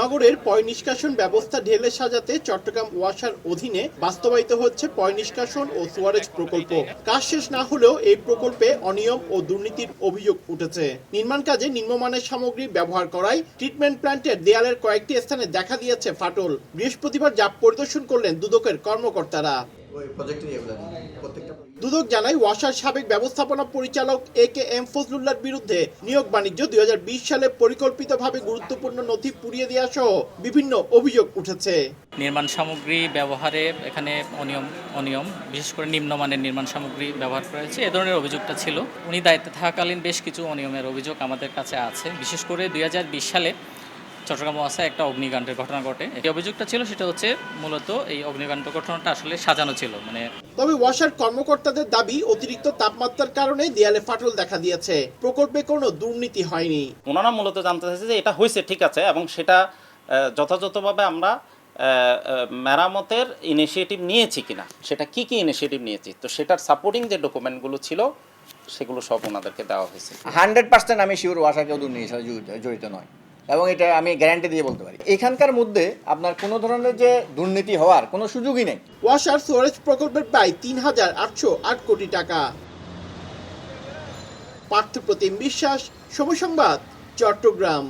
নগরের পয় নিষ্কাশন ব্যবস্থা ঢেলে সাজাতে চট্টগ্রাম ওয়াসার অধীনে বাস্তবায়িত হচ্ছে পয় নিষ্কাশন ও সুয়ারেজ প্রকল্প। কাজ শেষ না হলেও এই প্রকল্পে অনিয়ম ও দুর্নীতির অভিযোগ উঠেছে। নির্মাণ কাজে নিম্নমানের সামগ্রী ব্যবহার করায় ট্রিটমেন্ট প্ল্যান্টের দেয়ালের কয়েকটি স্থানে দেখা দিয়েছে ফাটল। বৃহস্পতিবার যা পরিদর্শন করলেন দুদকের কর্মকর্তারা। দুদক জানায় ওয়াসার সাবেক ব্যবস্থাপনা পরিচালক এ কে এম ফজলুল্লাহর বিরুদ্ধে নিয়োগ বাণিজ্য দুই হাজার বিশ সালে পরিকল্পিতভাবে গুরুত্বপূর্ণ নথি পুড়িয়ে দেওয়া সহ বিভিন্ন অভিযোগ উঠেছে। নির্মাণ সামগ্রী ব্যবহারে এখানে অনিয়ম অনিয়ম বিশেষ করে নিম্নমানের নির্মাণ সামগ্রী ব্যবহার করা হয়েছে এ ধরনের অভিযোগটা ছিল। উনি দায়িত্বে থাকাকালীন বেশ কিছু অনিয়মের অভিযোগ আমাদের কাছে আছে। বিশেষ করে দুই হাজার বিশ সালে চট্টগ্রাম ওয়াসায় একটা অগ্নিকাণ্ডের ঘটনা ঘটে। এই অভিযোগটা ছিল সেটা হচ্ছে মূলত এই অগ্নিকাণ্ড ঘটনাটা আসলে সাজানো ছিল মানে তবে ওয়াসার কর্মকর্তাদের দাবি অতিরিক্ত তাপমাত্রার কারণে দেয়ালে ফাটল দেখা দিয়েছে। প্রকল্পে কোনো দুর্নীতি হয়নি। ওনারা মূলত জানতে চাইছে যে এটা হয়েছে ঠিক আছে এবং সেটা যথাযথভাবে আমরা মেরামতের ইনিশিয়েটিভ নিয়েছি কিনা সেটা কি কি ইনিশিয়েটিভ নিয়েছি তো সেটার সাপোর্টিং যে ডকুমেন্টগুলো ছিল সেগুলো সব ওনাদেরকে দেওয়া হয়েছে। হান্ড্রেড পার্সেন্ট আমি শিওর ওয়াসা কেউ জড়িত- জড়িত নয়। এবং এটা আমি গ্যারান্টি দিয়ে বলতে পারি। এখানকার মধ্যে আপনার কোনো ধরনের যে দুর্নীতি হওয়ার কোনো সুযোগই নেই। ওয়াসার সোয়ারেজ প্রকল্পের প্রায় তিন হাজার আটশো আট কোটি টাকা। পার্থপ্রতিম বিশ্বাস, সময় সংবাদ, চট্টগ্রাম।